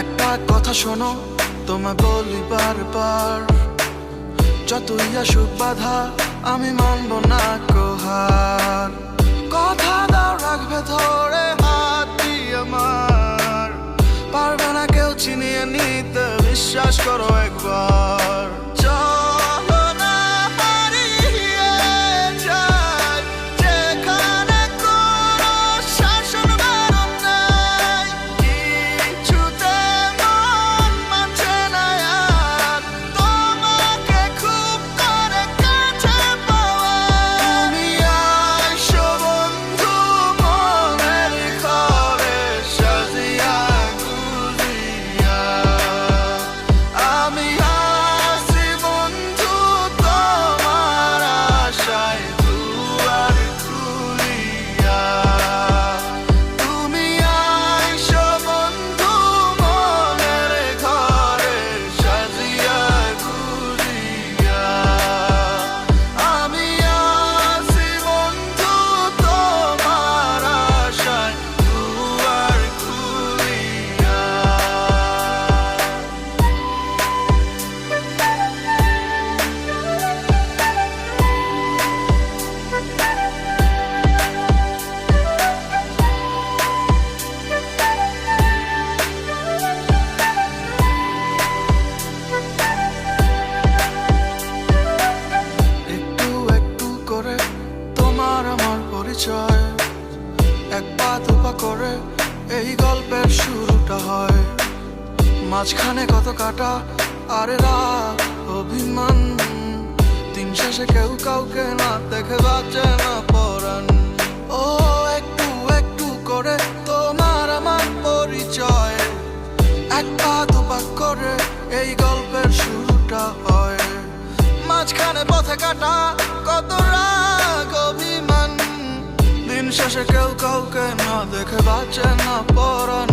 একটা কথা শোনো, তোমায় বলি বারবার। যতই আসুক বাধা, আমি মানব না কোহার। কথা দাও, রাখবে ধরে হাতি আমার। পারবে না কেউ চিনিয়ে নিতে, বিশ্বাস করো একবার। এই গল্পের শুরুটা হয়। মাঝখানে কত কাটা, আরে রাগ অভিমান। দিন শেষে কেউ কাউকে না দেখে বাঁচে না পরান ও, একটু একটু করে তোমার আমার পরিচয়। এক পা দুপা করে এই গল্পের শুরুটা হয়। মাঝখানে পথে কাটা, কত দিন শেষে কেউ কাউকে না দেখে বাঁচে না পরান